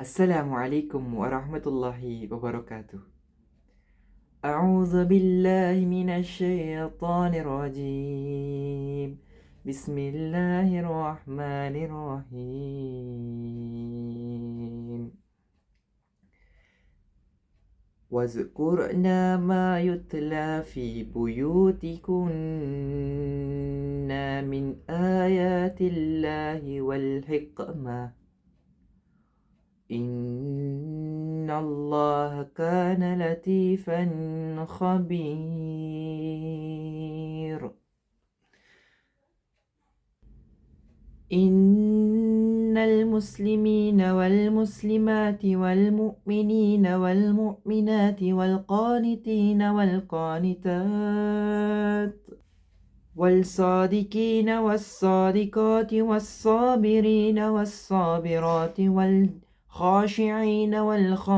السلام عليكم ورحمة الله وبركاته. أعوذ بالله من الشيطان الرجيم. بسم الله الرحمن الرحيم. واذكرنا ما يتلى في بيوتكن من آيات الله والحكمة. إن الله كان لطيفا خبير إن المسلمين والمسلمات والمؤمنين والمؤمنات والقانتين والقانتات والصادقين والصادقات والصابرين والصابرات والخاشعين والخاشعات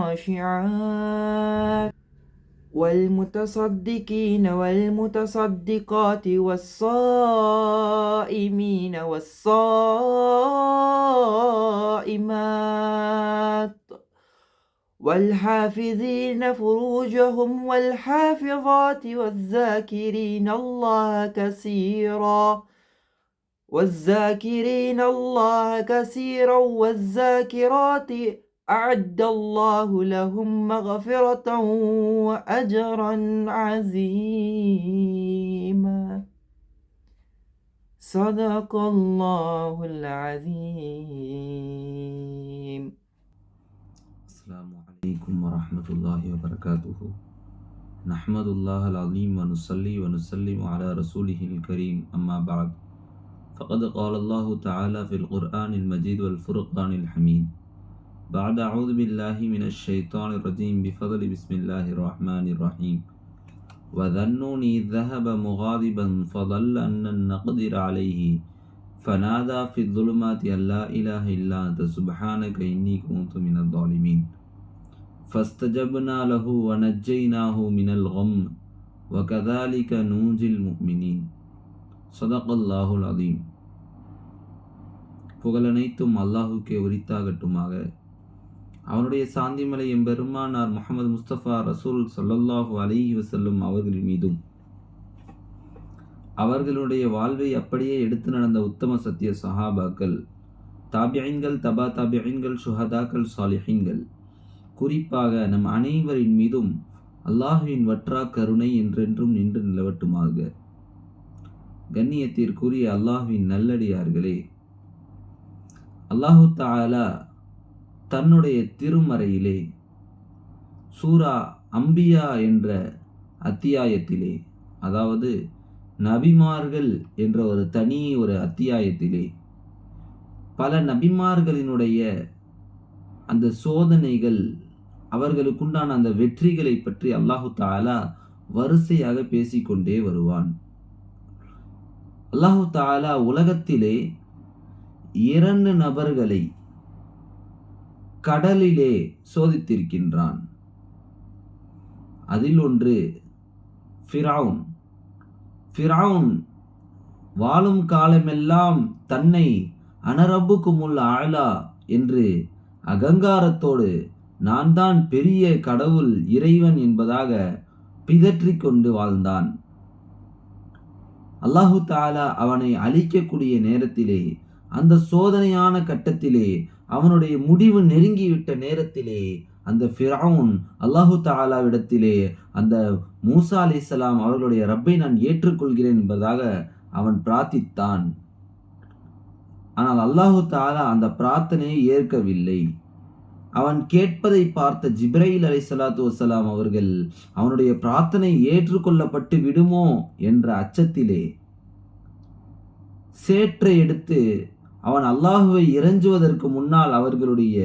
والمتصدقين والمتصدقات والصائمين والصائمات والحافظين فروجهم والحافظات والذاكرين الله كثيرا والذاكرين الله كثيرا والذاكرات أعد الله لهم مغفرة وأجرا عظيما. صدق الله العظيم. السلام عليكم ورحمة الله وبركاته. نحمد الله العظيم ونصلي ونسلم على رسوله الكريم. أما بعد. فقد قال الله تعالى في القرآن المجيد والفرقان الحميد. بعد أعوذ بالله من الشيطان الرجيم بفضل بسم الله الرحمن الرحيم. وذنوني ذهب مغاضبا فظل أن نقدر عليه. فنادى في الظلمات أن لا إله إلا أنت سبحانك إني كنت من الظالمين. فاستجبنا له ونجيناه من الغم وكذلك ننجي المؤمنين. صدق الله العظيم. புகழனைத்தும் அல்லாஹுக்கே உரித்தாகட்டுமாக. அவனுடைய சாந்திமலை எம்பெருமானார் முகமது முஸ்தபா ரசூல் சொல்லல்லாஹு அலிஹி வசல்லும் அவர்கள் மீதும். அவர்களுடைய வாழ்வை அப்படியே எடுத்து நடந்த உத்தம சத்திய சஹாபாக்கள் தாபியன்கள் தபா தாபியன்கள் சுஹதாக்கள் சாலிஹின்கள் குறிப்பாக நம் அனைவரின் மீதும் அல்லாஹுவின் வற்றா கருணை என்றென்றும் நின்று நிலவட்டுமாக. கண்ணியத்திற்குரிய அல்லாஹுவின் நல்லடியார்களே அல்லாஹு தாலா தன்னுடைய திருமறையிலே சூரா அம்பியா என்ற அத்தியாயத்திலே அதாவது நபிமார்கள் என்ற ஒரு தனி ஒரு அத்தியாயத்திலே பல நபிமார்களினுடைய அந்த சோதனைகள் அவர்களுக்குண்டான அந்த வெற்றிகளை பற்றி அல்லாஹு தாலா வரிசையாக பேசிக்கொண்டே வருவான். அல்லாஹு தாலா உலகத்திலே இரண்டு நபர்களை கடலிலே சோதித்திருக்கின்றான். அதில் ஒன்று ஃபிரவுன். ஃபிரவுன் வாழும் காலமெல்லாம் தன்னை அனரப்புக்குமுல் ஆளா என்று அகங்காரத்தோடு நான் தான் பெரிய கடவுள் இறைவன் என்பதாக பிதற்றிக் கொண்டு வாழ்ந்தான். அல்லாஹு தாலா அவனை அழிக்கக்கூடிய நேரத்திலே அந்த சோதனையான கட்டத்திலே அவனுடைய முடிவு நெருங்கிவிட்ட நேரத்திலே அந்த ஃபிரவுன் அல்லாஹு தாலாவிடத்திலே அந்த மூசா அலி இஸ்லாம் அவர்களுடைய ரப்பை நான் ஏற்றுக்கொள்கிறேன் என்பதாக அவன் பிரார்த்தித்தான். ஆனால் அல்லாஹு தாலா அந்த பிரார்த்தனையை ஏற்கவில்லை. அவன் கேட்பதை பார்த்த ஜிப்ரையில் அலை சலாத்து வசலாம் அவர்கள் அவனுடைய பிரார்த்தனை ஏற்றுக்கொள்ளப்பட்டு விடுமோ என்ற அச்சத்திலே சேற்றை எடுத்து அவன் அல்லாஹுவை இறஞ்சுவதற்கு முன்னால் அவர்களுடைய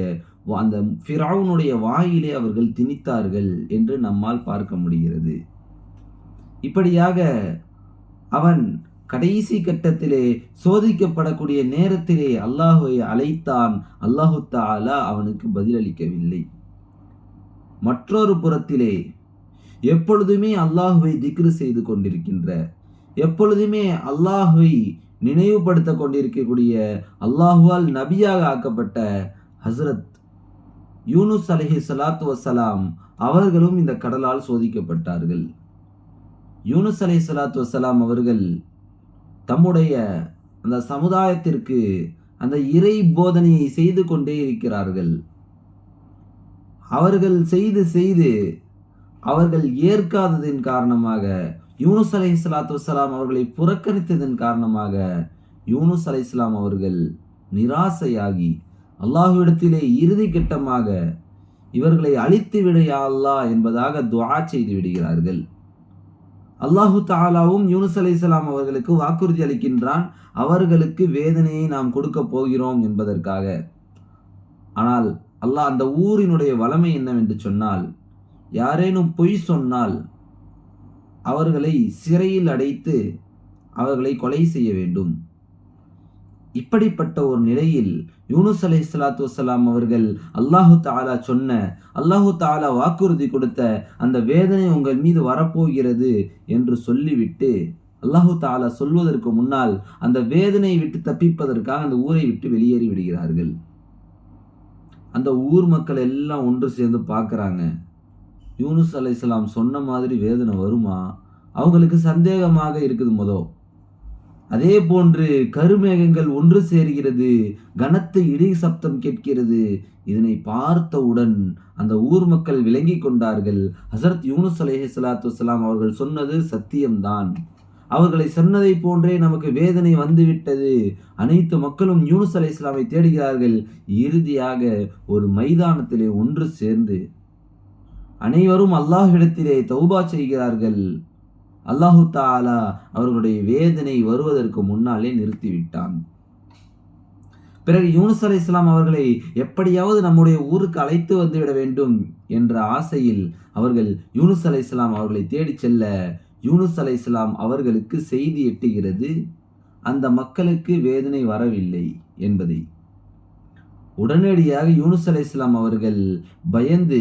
அந்த ஃபிராவுனுடைய வாயிலே அவர்கள் திணித்தார்கள் என்று நம்மால் பார்க்க முடிகிறது. இப்படியாக அவன் கடைசி கட்டத்திலே சோதிக்கப்படக்கூடிய நேரத்திலே அல்லாஹுவை அழைத்தான் அல்லாஹு தாலா அவனுக்கு பதிலளிக்கவில்லை. மற்றொரு புறத்திலே எப்பொழுதுமே அல்லாஹுவை திக்ரு செய்து கொண்டிருக்கின்ற எப்பொழுதுமே அல்லாஹுவை நினைவுபடுத்த கொண்டிருக்கக்கூடிய அல்லாஹுவால் நபியாக ஆக்கப்பட்ட ஹசரத் யூனுஸ் அலஹி சலாத்து வசலாம் அவர்களும் இந்த கடலால் சோதிக்கப்பட்டார்கள். யூனுஸ் அலஹி சலாத்து வசலாம் அவர்கள் தம்முடைய அந்த சமுதாயத்திற்கு அந்த இறை போதனையை செய்து கொண்டே இருக்கிறார்கள். அவர்கள் செய்து செய்து அவர்கள் ஏற்காததின் காரணமாக யூனுஸ் அலை இஸ்லாத்து வலாம் அவர்களை புறக்கணித்ததன் காரணமாக யூனுஸ் அலை இஸ்லாம் அவர்கள் நிராசையாகி அல்லாஹுவிடத்திலே இறுதி கட்டமாக இவர்களை அழித்து விடையா அல்லாஹ் என்பதாக துவா செய்து விடுகிறார்கள். அல்லாஹு தாலாவும் யூனுஸ் அலை இஸ்லாம் அவர்களுக்கு வாக்குறுதி அளிக்கின்றான். அவர்களுக்கு வேதனையை நாம் கொடுக்க போகிறோம் என்பதற்காக. ஆனால் அல்லாஹ் அந்த ஊரினுடைய வளமை என்னவென்று சொன்னால் யாரேனும் பொய் சொன்னால் அவர்களை சிறையில் அடைத்து அவர்களை கொலை செய்ய வேண்டும். இப்படிப்பட்ட ஒரு நிலையில் யூனுஸ் அலை சலாத்து வலாம் அவர்கள் அல்லாஹு தாலா சொன்ன அல்லாஹு தாலா வாக்குறுதி கொடுத்த அந்த வேதனை உங்கள் மீது வரப்போகிறது என்று சொல்லிவிட்டு அல்லாஹு தாலா சொல்வதற்கு முன்னால் அந்த வேதனையை விட்டு தப்பிப்பதற்காக அந்த ஊரை விட்டு வெளியேறி விடுகிறார்கள். அந்த ஊர் மக்கள் எல்லாம் ஒன்று சேர்ந்து பார்க்குறாங்க. யூனுஸ் அலைசலாம் சொன்ன மாதிரி வேதனை வருமா? அவங்களுக்கு சந்தேகமாக இருக்குது மொதல் அதே போன்று கருமேகங்கள் ஒன்று சேர்கிறது கனத்த இடி சப்தம் கேட்கிறது. இதனை பார்த்தவுடன் அந்த ஊர் மக்கள் விளங்கி கொண்டார்கள். ஹசரத் யூனுஸ் அலேஹி சலாத்து வலாம் அவர்கள் சொன்னது சத்தியம்தான். அவர்களை சொன்னதை போன்றே நமக்கு வேதனை வந்துவிட்டது. அனைத்து மக்களும் யூனுஸ் அலை இஸ்லாமை தேடுகிறார்கள். இறுதியாக ஒரு மைதானத்திலே ஒன்று சேர்ந்து அனைவரும் அல்லாஹ்விடத்திலே தௌபா செய்கிறார்கள். அல்லாஹு தாலா அவர்களுடைய வேதனை வருவதற்கு முன்னாலே நிறுத்திவிட்டான். பிறகு யூனுஸ் அலி இஸ்லாம் அவர்களை எப்படியாவது நம்முடைய ஊருக்கு அழைத்து வந்துவிட வேண்டும் என்ற ஆசையில் அவர்கள் யூனுஸ் அலை இஸ்லாம் அவர்களை தேடிச் செல்ல யூனுஸ் அலை இஸ்லாம் அவர்களுக்கு செய்தி எட்டுகிறது. அந்த மக்களுக்கு வேதனை வரவில்லை என்பதை. உடனடியாக யூனுஸ் அலை இஸ்லாம் அவர்கள் பயந்து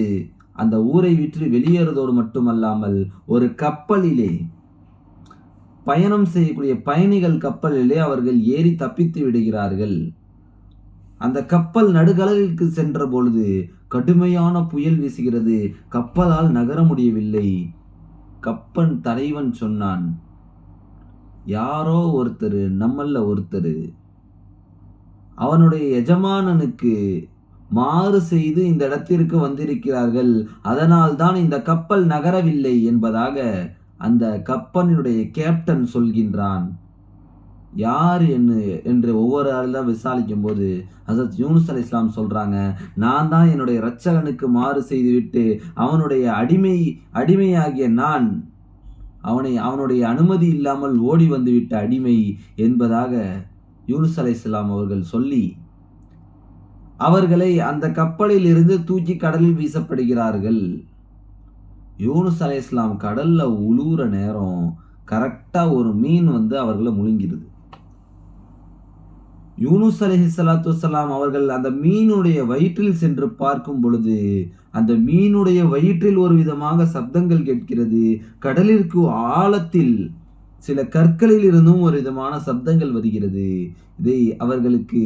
அந்த ஊரை விற்று வெளியேறுவதோடு மட்டுமல்லாமல் ஒரு கப்பலிலே பயணம் செய்யக்கூடிய பயணிகள் கப்பலிலே அவர்கள் ஏறி தப்பித்து விடுகிறார்கள். அந்த கப்பல் நடுகடலுக்கு சென்ற பொழுது கடுமையான புயல் வீசுகிறது. கப்பலால் நகர முடியவில்லை. கப்பன் தலைவன் சொன்னான் யாரோ ஒருத்தர் நம்மல்ல ஒருத்தர். அவனுடைய எஜமானனுக்கு மாறு செய்து இந்த இடத்திற்கு வந்திருக்கிறார்கள். அதனால் தான் இந்த கப்பல் நகரவில்லை என்பதாக அந்த கப்பலினுடைய கேப்டன் சொல்கின்றான். யார் என்று என்று ஒவ்வொரு ஆளும் தான் விசாரிக்கும் போது ஹசரத் யூனுஸ் அலி இஸ்லாம் சொல்றாங்க நான் தான் என்னுடைய இரட்சகனுக்கு மாறு செய்துவிட்டு அவனுடைய அடிமை அடிமையாகிய நான் அவனை அவனுடைய அனுமதி இல்லாமல் ஓடி வந்துவிட்ட அடிமை என்பதாக யூனுஸ் அலை இஸ்லாம் அவர்கள் சொல்லி அவர்களை அந்த கப்பலில் இருந்து தூக்கி கடலில் வீசப்படுகிறார்கள். யூனுஸ் அலை இஸ்லாம் கடல்ல உழுவுற நேரம் கரெக்டா ஒரு மீன் வந்து அவர்களை முழுங்கிடுது யூனுஸ் அலஹி சலாத்து வலாம் அவர்கள் அந்த மீனுடைய வயிற்றில் சென்று பார்க்கும் பொழுது அந்த மீனுடைய வயிற்றில் ஒரு விதமாக சப்தங்கள் கேட்கிறது. கடலிற்கு ஆழத்தில் சில கற்களில் இருந்தும் ஒரு விதமான சப்தங்கள் வருகிறது. இதை அவர்களுக்கு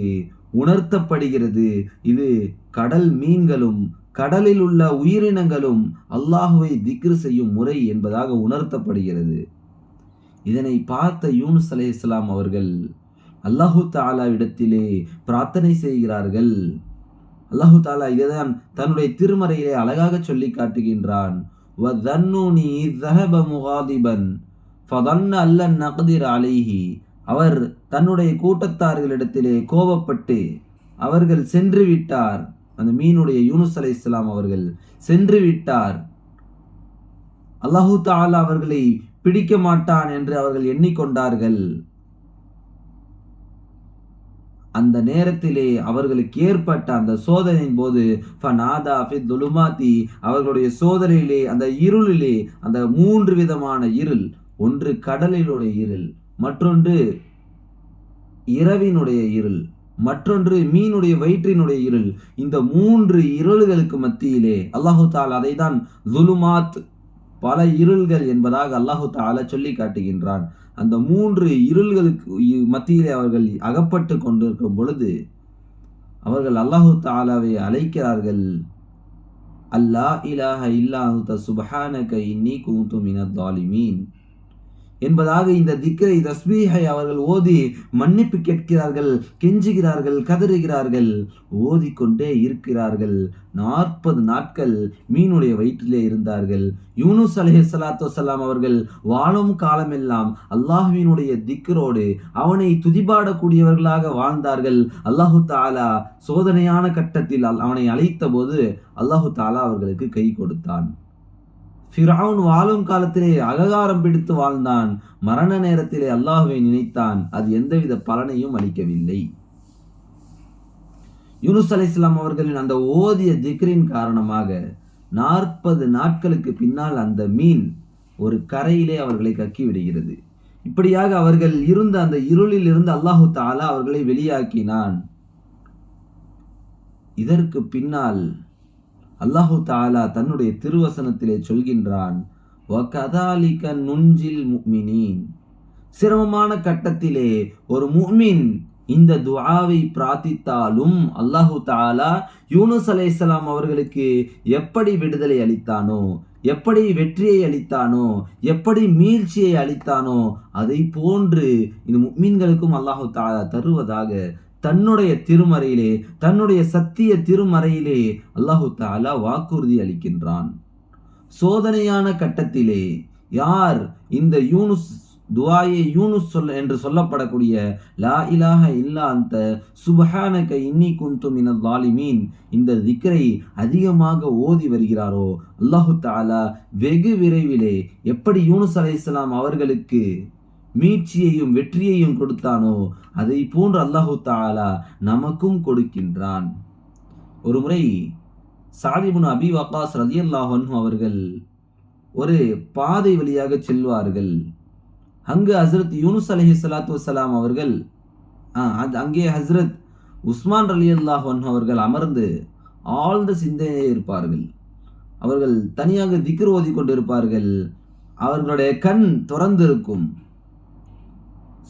உணர்த்தப்படுகிறது. இது கடல் மீன்களும் கடலில் உள்ள உயிரினங்களும் அல்லாஹுவை திக்ரு செய்யும் முறை என்பதாக உணர்த்தப்படுகிறது. இதனை பார்த்த யூனுஸ் அலே இஸ்லாம் அவர்கள் அல்லாஹு தாலா இடத்திலே பிரார்த்தனை செய்கிறார்கள். அல்லாஹு தாலா இதைதான் தன்னுடைய திருமறையிலே அழகாக சொல்லி காட்டுகின்றான். அலைஹி அவர் தன்னுடைய கூட்டத்தார்களிடத்திலே கோபப்பட்டு அவர்கள் சென்று விட்டார். அந்த மீனுடைய யூனுஸ் அலை இஸ்லாம் அவர்கள் சென்று விட்டார். அல்லாஹூ தாலா அவர்களை பிடிக்க மாட்டான் என்று அவர்கள் எண்ணிக்கொண்டார்கள். அந்த நேரத்திலே அவர்களுக்கு ஏற்பட்ட அந்த சோதனையின் போது ஃபனாதா துலுமாத்தி அவர்களுடைய சோதனையிலே அந்த இருளிலே அந்த மூன்று விதமான இருள் ஒன்று கடலிலுடைய இருள் மற்றொன்று இரவினுடைய இருள் மற்றொன்று மீனுடைய வயிற்றினுடைய இருள். இந்த மூன்று இருள்களுக்கு மத்தியிலே அல்லாஹு தால் அதை தான் துலுமாத் பல இருள்கள் என்பதாக அல்லாஹு தால சொல்லி காட்டுகின்றான். அந்த மூன்று இருள்களுக்கு மத்தியிலே அவர்கள் அகப்பட்டு கொண்டிருக்கும் பொழுது அவர்கள் அல்லாஹு தாலாவை அழைக்கிறார்கள். அல்லா இலாஹ இல்லாஹு அன்த சுபஹானக இன்னி குந்து மினத் தாலிமீன். என்பதாக இந்த திக்கரை தஸ்பீஹை அவர்கள் ஓதி மன்னிப்பு கேட்கிறார்கள் கெஞ்சுகிறார்கள் கதறுகிறார்கள். ஓதிக்கொண்டே இருக்கிறார்கள். நாற்பது நாட்கள் மீனுடைய வயிற்றிலே இருந்தார்கள். யூனுஸ் அலஹி சலாத்து வலாம் அவர்கள் வாழும் காலமெல்லாம் அல்லாஹுவினுடைய திக்கரோடு அவனை துதிபாடக்கூடியவர்களாக வாழ்ந்தார்கள். அல்லாஹு தாலா சோதனையான கட்டத்தில் அவனை அழைத்த போது அல்லாஹு தாலா அவர்களுக்கு கை கொடுத்தான். ஃபிரவுன் வாழும் காலத்திலே அககாரம் பிடித்து வாழ்ந்தான். மரண நேரத்திலே அல்லாஹுவை நினைத்தான். அது எந்தவித பலனையும் அளிக்கவில்லை. யூனுஸ் அலி இஸ்லாம் அவர்களின் அந்த ஓதிய திக்ரின் காரணமாக நாற்பது நாட்களுக்கு பின்னால் அந்த மீன் ஒரு கரையிலே அவர்களை கக்கி விடுகிறது. இப்படியாக அவர்கள் இருந்த அந்த இருளில் இருந்து அல்லாஹு தாலா அவர்களை வெளியாக்கினான். இதற்கு பின்னால் அல்லாஹு தாலா தன்னுடைய திருவசனத்திலே சொல்கின்றான் நுஞ்சில் முக்மினின். சிரமமான கட்டத்திலே ஒரு முக்மின் இந்த துவாவை பிரார்த்தித்தாலும் அல்லாஹு தாலா யூனுஸ் அலைசலாம் அவர்களுக்கு எப்படி விடுதலை அளித்தானோ எப்படி வெற்றியை அளித்தானோ எப்படி மீழ்ச்சியை அளித்தானோ அதை போன்று இந்த முக்மீன்களுக்கும் அல்லாஹு தாலா தருவதாக தன்னுடைய திருமறையிலே தன்னுடைய சத்திய திருமறையிலே அல்லாஹு தாலா வாக்குறுதி அளிக்கின்றான். சோதனையான கட்டத்திலே யார் இந்த யூனுஸ் துவாயே யூனுஸ் சொல்ல என்று சொல்லப்படக்கூடிய லா இலாக இல்லா அந்த சுபஹானக இன்னி குந்தும் இன லாலிமீன் இந்த திக்கரை அதிகமாக ஓதி வருகிறாரோ அல்லாஹு தாலா வெகு விரைவிலே எப்படி யூனுஸ் அலை அவர்களுக்கு மீட்சியையும் வெற்றியையும் கொடுத்தானோ? அதை போன்று அல்லாஹு தாலா நமக்கும் கொடுக்கின்றான். ஒரு முறை சாதிபுன் அபி வக்காஸ் ரதி அல்லாஹன் அவர்கள் ஒரு பாதை வழியாக செல்வார்கள். அங்கு ஹசரத் யூனுஸ் அலஹி சலாத்து வலாம் அவர்கள் அங்கே ஹசரத் உஸ்மான் அலி அல்லாஹன் அவர்கள் அமர்ந்து ஆழ்ந்த சிந்தனையே இருப்பார்கள். அவர்கள் தனியாக திக்ர் ஓதி கொண்டிருப்பார்கள் அவர்களுடைய கண் திறந்திருக்கும். இருக்கும்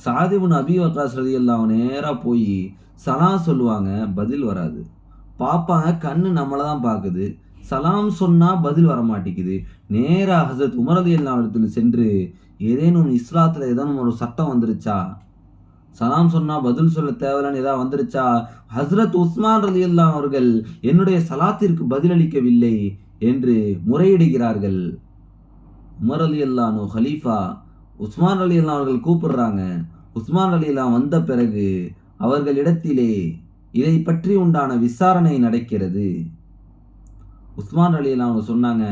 சாதிபுன் அபி வக்காஸ் ரதி எல்லாம் நேராக போய் சலாம் சொல்லுவாங்க பதில் வராது. பார்ப்பாங்க கண்ணு நம்மளை தான் பார்க்குது சலாம் சொன்னால் பதில் வர மாட்டேங்குது நேராக ஹசரத் உமரதி எல்லாம் இடத்துல சென்று ஏதேனும் இஸ்லாத்தில் ஏதேனும் ஒரு சட்டம் வந்துருச்சா? சலாம் சொன்னால் பதில் சொல்ல தேவையில்லைன்னு ஏதாவது வந்துருச்சா? ஹசரத் உஸ்மான் ரதி எல்லாம் அவர்கள் என்னுடைய சலாத்திற்கு பதிலளிக்கவில்லை என்று முறையிடுகிறார்கள். உமர் அலி அல்லானோ ஹலீஃபா உஸ்மான் அலி அவர்கள் கூப்பிடுறாங்க. உஸ்மான் அலிலாம் வந்த பிறகு அவர்களிடத்திலே இதை பற்றி உண்டான விசாரணை நடக்கிறது. உஸ்மான் அலிலாம் அவங்க சொன்னாங்க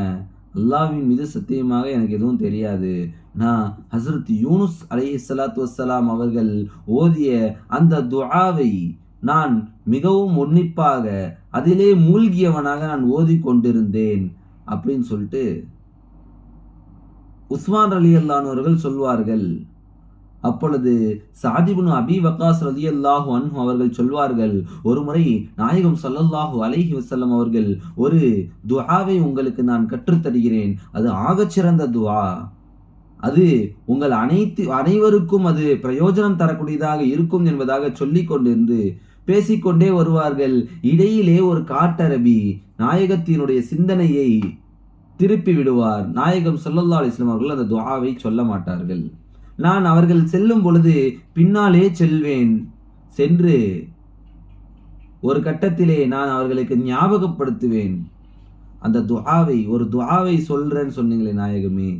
அல்லாவின் மீது சத்தியமாக எனக்கு எதுவும் தெரியாது. நான் ஹசரத் யூனுஸ் அலி சலாத்து வசலாம் அவர்கள் ஓதிய அந்த துஆவை நான் மிகவும் உன்னிப்பாக அதிலே மூழ்கியவனாக நான் ஓதி கொண்டிருந்தேன் அப்படின்னு சொல்லிட்டு உஸ்மான் அலி அல்லானவர்கள் சொல்வார்கள். அப்பொழுது சாதிபுனு அபி வக்காஸ் ரதி அல்லாஹு அன்ஹு அவர்கள் சொல்வார்கள் ஒரு முறை நாயகம் சல்லல்லாஹு அலைஹி வசல்லம் அவர்கள் ஒரு துவாவை உங்களுக்கு நான் கற்றுத்தருகிறேன் அது ஆகச்சிறந்த துவா அது உங்கள் அனைத்து அனைவருக்கும் அது பிரயோஜனம் தரக்கூடியதாக இருக்கும் என்பதாக சொல்லி கொண்டிருந்து பேசிக்கொண்டே வருவார்கள். இடையிலே ஒரு காட்டரபி நாயகத்தினுடைய சிந்தனையை திருப்பி விடுவார். நாயகம் சொல்லல்லா அலிஸ்லாம் அவர்கள் அந்த துவாவை சொல்ல மாட்டார்கள். நான் அவர்கள் செல்லும் பொழுது பின்னாலே செல்வேன். சென்று ஒரு கட்டத்திலே நான் அவர்களுக்கு ஞாபகப்படுத்துவேன். அந்த துவாவை ஒரு துவாவை சொல்கிறேன்னு சொன்னீங்களே நாயகமே.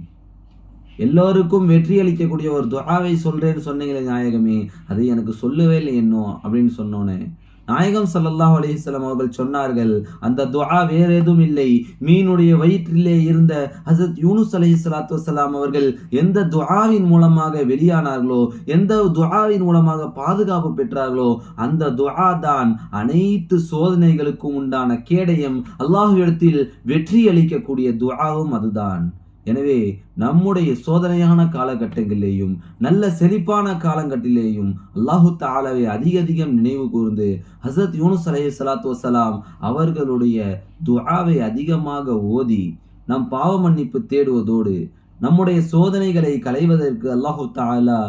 எல்லோருக்கும் வெற்றி அளிக்கக்கூடிய ஒரு துவாவை சொல்கிறேன்னு சொன்னீங்களே நாயகமே. அதை எனக்கு சொல்லவே இல்லை என்னோ அப்படின்னு சொன்னோன்னே நாயகம் சல்லல்லாஹ் அலிஸ்லாம் அவர்கள் சொன்னார்கள் அந்த துவா வேற எதுவும் இல்லை. மீனுடைய வயிற்றிலே இருந்த ஹசத் யூனுஸ் அலி சலாத்து வலாம் அவர்கள் எந்த துவாவின் மூலமாக வெளியானார்களோ எந்த துவாவின் மூலமாக பாதுகாப்பு பெற்றார்களோ அந்த துவா தான் அனைத்து சோதனைகளுக்கும் உண்டான கேடயம் அல்லாஹுவிடத்தில் வெற்றி அளிக்கக்கூடிய துவாவும் அதுதான். எனவே நம்முடைய சோதனையான காலகட்டங்களிலேயும் நல்ல செழிப்பான காலகட்டிலேயும் அல்லாஹு தாலாவை அதிக அதிகம் நினைவு கூர்ந்து ஹசரத் யூனுஸ் அலை சலாத்து வசலாம் அவர்களுடைய துஆவை அதிகமாக ஓதி நம் பாவ மன்னிப்பு தேடுவதோடு நம்முடைய சோதனைகளை களைவதற்கு அல்லாஹு தாலா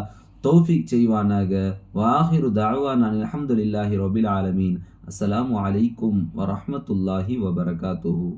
தௌஃபிக் செய்வானாக. வாஹிரு தாவான் அலமதுல்லாஹி ரபில் ஆலமீன். அஸ்லாம் வலைக்கும் வரமத்துல்லாஹி வபரகாத்துஹூ.